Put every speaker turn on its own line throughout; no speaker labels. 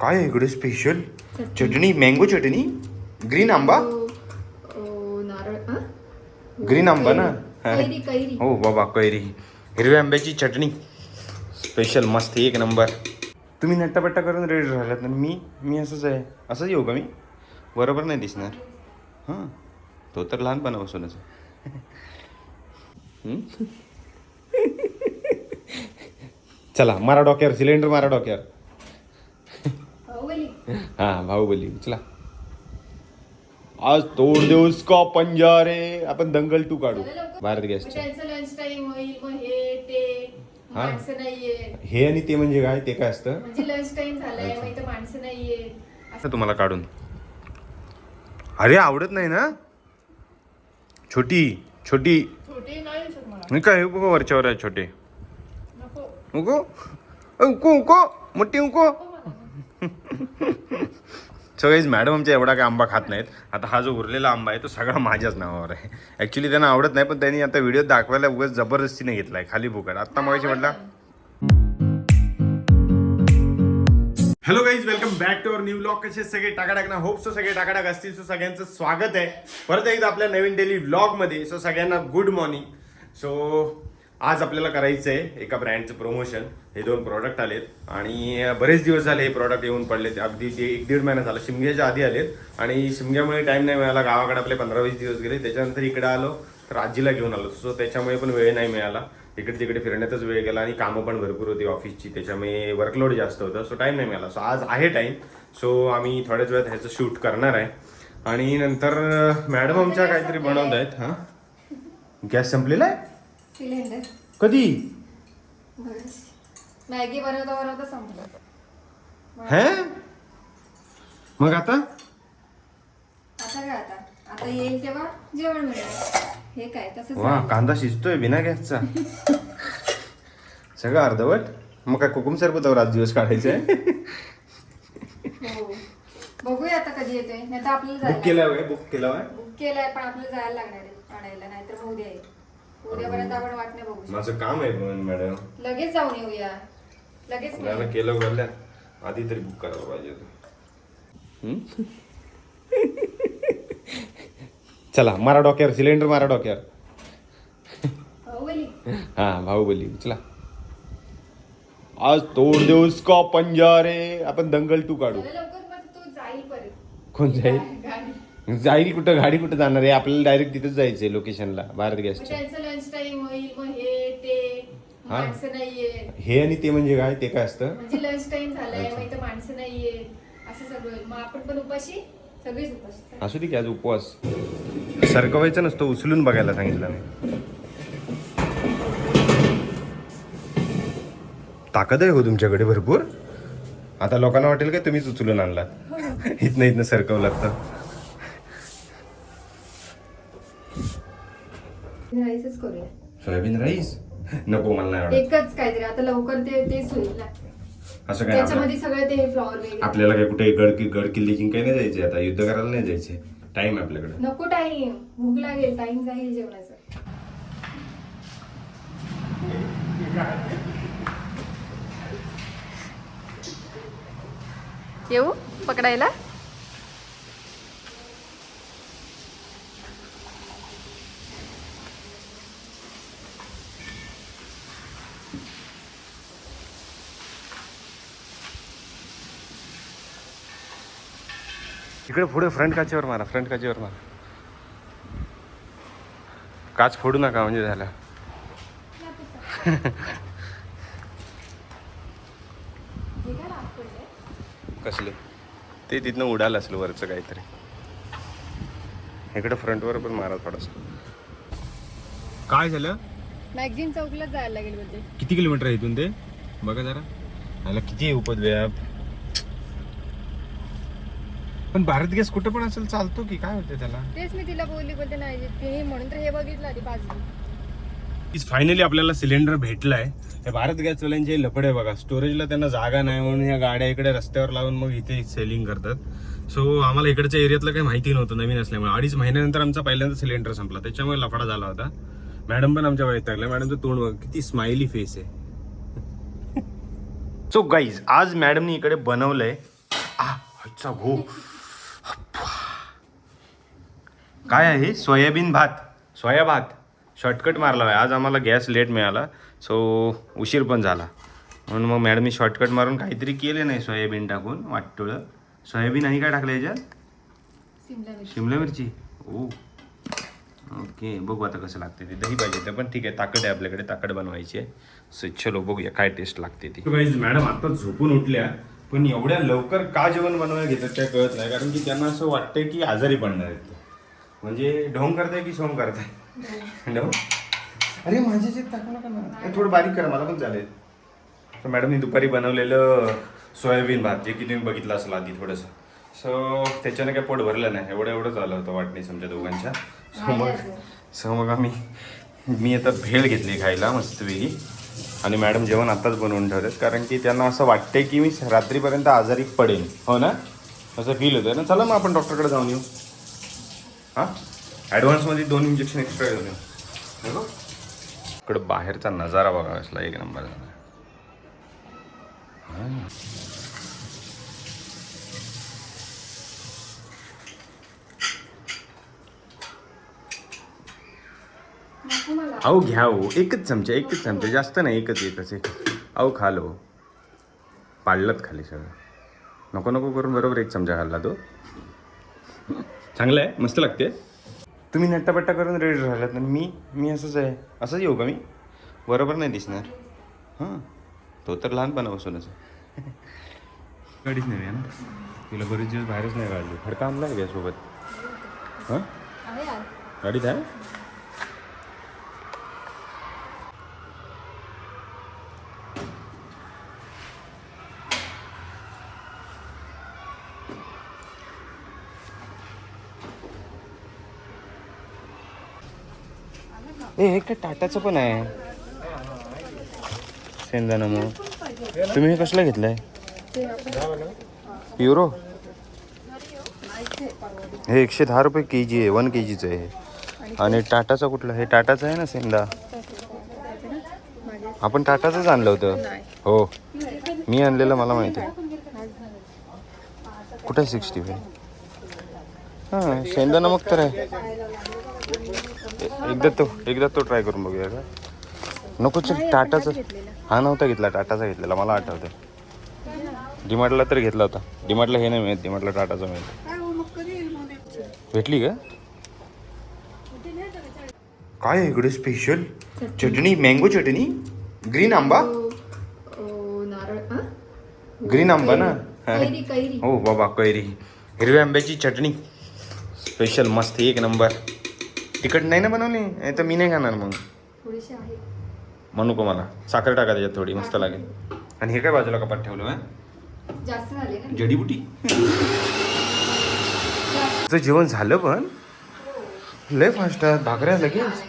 काय आहे इकडे स्पेशल चटणी मँगो चटणी? ग्रीन आंबा? ग्रीन आंबा ना? हो बाबा कैरी. हिरव्या आंब्याची चटणी. स्पेशल मस्त एक नंबर तुम्ही नट्टापट्टा करून रेडी राहिलात. ना मी मी असंच आहे. असंच येऊ का मी? बरोबर नाही दिसणार. हां? तो तर लहानपणापासूनच? चला मारा डोक्यावर सिलेंडर मारा डोक्यावर. हा बाहुबली उचला. आज तोड दे उसका पंजारे? आपण दंगल टू काढू. भारत
मग हे
हा. हे आणि ते म्हणजे काय? ते काय असतं?
म्हणजे लंच टाइम झालाय मग इथं माणसं नाहीये.
असं तुम्हाला काढून. अरे आवडत नाही ना? छोटी छोटी.
नाही
मी काय उको वरच्यावर आहे छोटे. उको? उको उको. मोठी उको. सगळेच मॅडम आमच्या एवढा काय आंबा खात नाहीत. आता हा जो उरलेला आंबा आहे तो सगळा माझ्याच नावावर आहे. ॲक्च्युली त्यांना आवडत नाही पण त्यांनी आता व्हिडिओ दाखवायला उगाच जबरदस्तीने घेतलाय खाली फुकट आत्ता मग म्हटला hello guys welcome back to our new blog कसे सगळे टाकाटाक ना? होप सो सगळे टाकाटाक असतील. सो सगळ्यांचं स्वागत आहे. परत एकदा आपल्या नवीन डेली मध्ये. सो सगळ्यांना गुड मॉर्निंग सो आज आपल्याला करायचं आहे एका ब्रँडचं प्रमोशन हे दोन प्रॉडक्ट आलेत. आणि बरेच दिवस झाले हे प्रॉडक्ट येऊन पडलेत. अगदी ते एक दीड महिना झाला शिमग्याच्या आधी आलेत. आणि शिमग्यामुळे टाईम नाही मिळाला. गावाकडे आपले पंधरा वीस दिवस गेले. त्याच्यानंतर इकडे आलो तर आजीला घेऊन आलो. सो त्याच्यामुळे पण वेळ नाही मिळाला. इकडे तिकडे फिरण्यातच वेळ गेला आणि कामं पण भरपूर होती ऑफिसची त्याच्यामुळे वर्कलोड जास्त होतं. सो टाईम नाही मिळाला. सो आज आहे टाईम सो आम्ही थोड्याच वेळात ह्याचं शूट करणार आहे. आणि नंतर मॅडम आमच्या काहीतरी बनवत आहेत हां? गॅस संपलेला आहे?
सिलेंडर
कधी?
मॅगी बनवता बनवता संपलं.
हे? मग आता?
आता काय आता? आता येईल तेव्हा जेवण मिळेल. हे काय तसंच
वा. कांदा शिजतोय बिना गॅसचा. सगळं अर्धवट. मग काय कुकुम सरबतावर आज दिवस काढायचे?
हो. बघूया आता कधी येतोय. नाही तर आपल्याला
बुक केला बुक केला आहे
बुक केलंय पण आपल्याला जायला लागणार आहे आणायला नाहीतर मग उद्या येईल. उद्यापर्यंत आपण वाट नाही बघू शकत.
माझं काम आहे पण मॅडम.
लगेच जाऊन येऊया. लगेच.
केलं बोलल्या? आधी तरी बुक करायला पाहिजे होतं. चला मारा डोक्यावर सिलेंडर मारा डोक्यावर
बाहुबली.
हा बाहुबली. उचला आज तोड दे उसका पंजारे? आपण दंगल टू काढू.
चला लवकर मग तो जाईल परत.
कोण जाईल?
गाडी
जाईल कुठं गाडी कुठं जाणार आहे? आपल्याला डायरेक्ट तिथेच जायचंय लोकेशनला भारत गॅसच्या
त्यांचं लंच टाइम होईल मग हे ते
हा.
माणसं नाहीये.
हे आणि ते म्हणजे काय? ते काय असतं?
म्हणजे लंच टाइम झालाय मग इथं माणसं नाहीये. असं सगळं. होईल. मग आपण पण उपाशी? सगळीच उपाशी.
असू दे की आज उपवास. सरकवायचं नसतं उचलून बघायला सांगितलं मी. ताकद आहे हो तुमच्याकडे भरपूर. आता लोकांना वाटेल काय तुम्हीच उचलून आणलात. इथनं इथनं सरकवलात तर.
राईसच करूया.
Soybean rice? नको मला नाही आवडत.
एकच काहीतरी आता लवकर ते तेच होईल ना.
असं काय
त्याच्यामध्ये सगळं ते फ्लॉवर वगैरे.
आपल्याला काय कुठे गड गड किल्ले जिंकाय नाही जायचे आता? युद्ध करायला नाही जायचे. टाइम आहे आपल्याकडे.
नको टाइम भूक लागेल टाइम जाईल जेवणाचा. येऊ पकडायला?
इकडे पुढे फ्रंट काचेवर मारा फ्रंट काचेवर मारा. काच फोडू नका म्हणजे झालं? कसले? ते तिथनं उडालं असलं वरचं काहीतरी. इकडे फ्रंटवर पण मारा थोडंसं. काय झालं?
मॅगझिन चौकला जायला लागेल बोलते
किती किलोमीटर आहे इथून ते? बघा जरा. किती आहे उपद्व्याप? पण भारत गॅस कुठं पण असेल चालतो की? काय होते त्याला?
तेच मी तिला बोलली बोलते नाही ते म्हणून तर हे बघितलं आधी पाच
फायनली आपल्याला सिलेंडर भेटलाय. हे भारत गॅसवाल्यांचे लपड बघा. स्टोरेजला त्यांना जागा नाही म्हणून या गाड्या इकडे रस्त्यावर लावून मग इथे सेलिंग करतात. सो आम्हाला इकडच्या एरियातलं काही माहिती नव्हतं नवीन असल्यामुळे. अडीच महिन्यानंतर आमचा पहिल्यांदा सिलेंडर संपला. त्याच्यामुळे लफडा झाला होता. मॅडम पण आमच्या वैतागल्या मॅडमचं तोंड बघ. किती स्माइली फेस आहे. सो गाईज आज मॅडमनी इकडे बनवलंय. आ अच्छा काय आहे? सोयाबीन भात. सोया भात. शॉर्टकट मारला आहे आज आम्हाला गॅस लेट मिळाला. सो उशीर पण झाला. म्हणून मग मॅडमनी शॉर्टकट मारून काहीतरी केले नाही सोयाबीन टाकून वाटोळं सोयाबीन आणि काय टाकलं याच्यात? शिमला मिरची. ओ ओके बघू आता कसं लागते ते. दही पाहिजे ते पण ठीक आहे. ताकद आहे आपल्याकडे. ताकद बनवायची आहे. सो चलो बघूया. काय टेस्ट लागते ती. मॅडम आता झोपून उठल्या पण एवढ्या लवकर का जेवण बनवायला घेतात काय कळत नाही. कारण की त्यांना असं वाटतंय की आजारी पडणार आहेत. म्हणजे ढोंग करताय की सोंग करताय? ढोंग अरे माझे जे टाकू नका ना. हे थोडं बारीक करा मला पण चालेल. तर मॅडमनी दुपारी बनवलेलं सोयाबीन भात जे की तुम्ही बघितलं असेल आधी थोडंसं. सो त्याच्याने काय पोट भरलं नाही. एवढं एवढं झालं होतं वाटणी समजा दोघांच्या. सो मग सो मग आम्ही मी आता भेळ घेतली खायला मस्तपैकी. आणि मॅडम जेवण आत्ताच बनवून ठेवतात. कारण की त्यांना असं वाटतंय की मी रात्रीपर्यंत आजारी पडेन. हो ना? असं फील होतं ना? चला मग आपण डॉक्टरकडे जाऊन येऊ. हां? ॲडव्हान्समध्ये दोन इंजेक्शन एक्स्ट्रा घेऊन इकडं बाहेरचा नजारा बघा असला एक नंबर अहो घ्या हो. एकच चमचा एकच चमचा. जास्त नाही एकच एकच एकच. अहो खालो पाडलात खाली सगळं. नको नको करून बरोबर एक चमचा खाल्ला तो. चांगलं आहे मस्त लागते. तुम्ही नट्टापट्टा करून रेडी राहिलात ना मी मी असंच आहे. असंच येऊ का मी? बरोबर नाही दिसणार. हां. तो तर लहानपणापासूनच आहे गाडीच नाही आहे ना. तुला बरेच दिवस बाहेरच नाही काढली फडका आणला आहे सोबत हां? गाडीत आहे? ए एक टाटाचं पण आहे. शेंगदाणा मग तुम्ही हे कसलं घेतलंय? युरो? हे एकशे दहा रुपये के जी आहे वन के जीचं आहे आणि टाटाचं कुठलं? हे टाटाचं आहे ना शेंदा आपण टाटाचंच आणलं होतं. हो. मी आणलेलं मला माहिती आहे. कुठं सिक्स्टी फाय हां शेंदाना मग तर आहे. एकदा तो एकदा तो ट्राय करून बघूया का? नको चल टाटाचं हा नव्हता घेतला टाटाचा घेतलेला मला आठवतं डिमार्टला तर घेतला होता. डिमार्टला हे नाही मिळत डिमार्टला टाटाचा मिळतं. भेटली का? काय इकडे स्पेशल चटणी मँगो चटणी? ग्रीन आंबा?
नारळ हा?
ग्रीन आंबा ना?
कैरी कैरी
हो बाबा कैरी. हिरव्या आंब्याची चटणी. स्पेशल मस्त एक नंबर तिखट नाही ना बनवली? नाही तर मी नाही खाणार मग.
थोडीशी आहे.
म्हणू का मला? साखर टाका त्याच्यात थोडी मस्त लागेल. आणि हे काय बाजूला कपाट ठेवलं आहे
जास्त झाले ना.
जडीबुटी? तुझं जेवण झालं पण? लय फास्ट भाकऱ्या लगेच?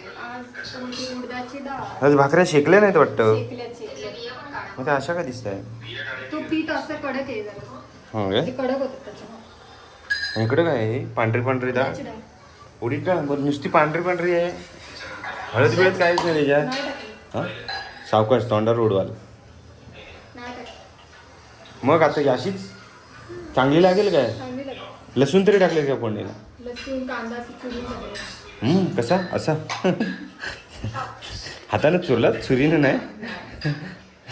आज
भाकऱ्या शेकल्या नाहीत वाटतं? मग त्या अशा का दिसत आहे
तो पीठ असं कडक आहे जरा.
हो काय?
कडक होतं
इकडं पांढरी पांढरी डाळ.
उडदाची डाळ
उडीद डाळ बरं नुसती पांढरी पांढरी आहे. हळद बिळद काहीच नाही
टाकली
हां? सावकाश
नाही टाकली
मग आता ही अशीच? चांगली लागेल काय?
चांगली लागली.
लसूण तरी टाकले का फोडणीला?
लसूण कांदा असं चुरून टाकलं.
हम्म, कसा? असा? हाताने चुरला सुरीने नाही?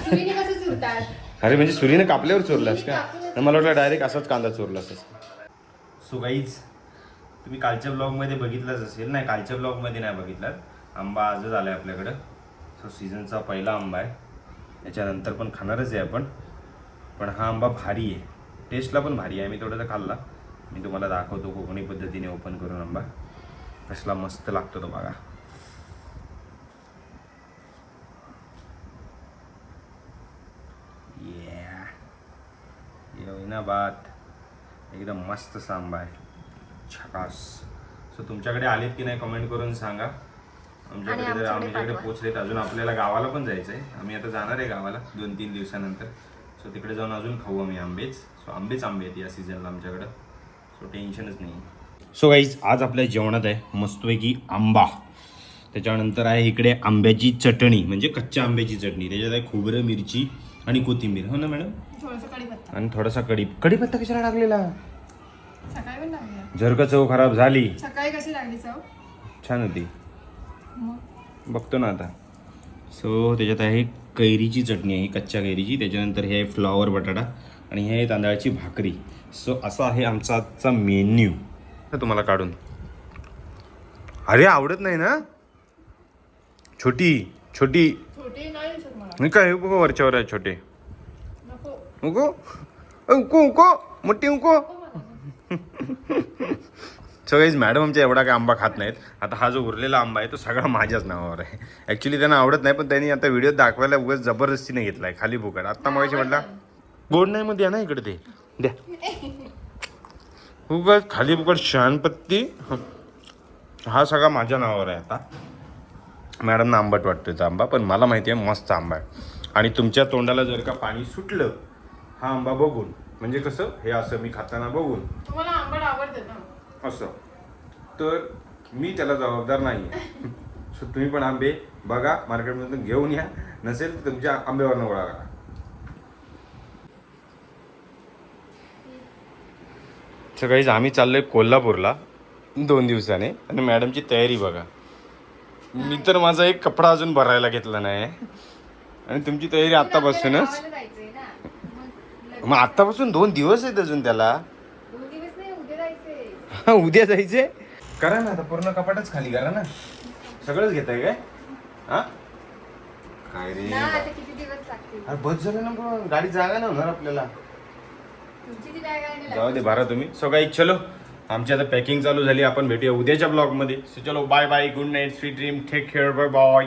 चुरीने कसं चुरतात?
अरे म्हणजे सुरीने कापल्यावर चोरलास का? नाही, मला वाटलं डायरेक्ट असाच कांदा चोरलास सो गाईज तुम्ही कालच्या ब्लॉगमध्ये बघितलंच असेल. नाही कालच्या ब्लॉगमध्ये नाही बघितलात आंबा आजच आला आहे आपल्याकडं. सो सीझनचा पहिला आंबा आहे. त्याच्यानंतर पण खाणारच आहे आपण. पण हा आंबा भारी आहे. टेस्टला पण भारी आहे. मी थोडासा खाल्ला. मी तुम्हाला दाखवतो कोकणी पद्धतीने ओपन करून आंबा. कसला मस्त लागतो तो बघा. ये ना बात एकदम मस्त सांबा आहे. छकास. सो तुमच्याकडे आलेत की नाही कमेंट करून सांगा. आमच्याकडे जर
आमच्याकडे.
पोचलेत अजून आपल्याला गावाला पण जायचं आहे आम्ही आता जाणार आहे गावाला दोन तीन दिवसानंतर. सो तिकडे जाऊन अजून खाऊ आम्ही आंबेच. सो आंबेच आंबे आहेत या सीझनला आमच्याकडं. सो टेन्शनच नाही सो गाईज आज आपल्या जेवणात आहे मस्तपैकी आंबा. त्याच्यानंतर आहे इकडे आंब्याची चटणी म्हणजे कच्च्या आंब्याची चटणी. त्याच्यात आहे खोबरं मिरची आणि कोथिंबीर. हो ना मॅडम? आणि थोडासा कढी कढीपत्ता कशाला टाकलेला?
सकाळी पण लागली
जर का चव खराब झाली.
सकाळी कशी लागली चव?
छान होती.
मग?
बघतो ना आता. सो त्याच्यात आहे कैरीची चटणी आहे कच्च्या कैरीची. त्याच्यानंतर हे आहे फ्लॉवर बटाटा आणि हे आहे तांदळाची भाकरी. सो असा आहे आमचा आजचा मेन्यू. तुम्हाला काढून. अरे आवडत नाही ना? छोटी छोटी.
छोटी नाही दिसत मला.
नाही काय उको वरच्यावर आहे छोटे.
नको.
उको? उको उको. मोठी उको. सगळेच मॅडम आमच्या एवढा काय आंबा खात नाहीत. आता हा जो उरलेला आंबा आहे तो सगळा माझ्याच नावावर आहे. ॲक्च्युली त्यांना आवडत नाही पण त्यांनी आता व्हिडिओ दाखवायला उगाच जबरदस्तीने घेतलाय खाली फुकट. आत्ता मग म्हटला गोड नाही मग द्या ना इकडे ते. द्या. उगाच खाली फुकट शानपत्ती हा सगळा माझ्या नावावर आहे आता. मॅडमना आंबट वाटतो तो आंबा पण मला माहिती आहे मस्त आंबा आहे. आणि तुमच्या तोंडाला जर का पाणी सुटलं हा आंबा बघून म्हणजे कसं? हे असं मी खाताना बघून.
तुम्हाला आंबट आवडते ना?
असं. तर मी त्याला जबाबदार नाही आहे सो तुम्ही पण आंबे बघा मार्केटमधून घेऊन या. नसेल तर तुमच्या आंब्यावरनं गोळा करा. सकाळीच आम्ही चाललोय कोल्हापूरला. दोन दिवसाने. आणि मॅडमची तयारी बघा. मी तर माझा एक कपडा अजून भरायला घेतला नाही आणि तुमची तयारी आत्तापासूनच
गावाला मग
आत्तापासून दोन दिवस आहेत अजून त्याला.
दोन दिवस नाही उद्या जायचंय.
हा, उद्या जायचे करा ना आता पूर्ण कपाटच खाली करा ना. सगळंच घेत आहे काय? हा? काय रे?
ना आता किती दिवस लागतील?
अरे बस झालं ना पण गाडी जागा नाही होणार आपल्याला.
तुमची ती बॅग आहे ना
जाऊ दे बारा तुम्ही. सो काही चलो. आमची आता पॅकिंग चालू झाली आपण भेटूया उद्याच्या ब्लॉगमध्ये. सो चलो bye bye good night sweet dream take care bye bye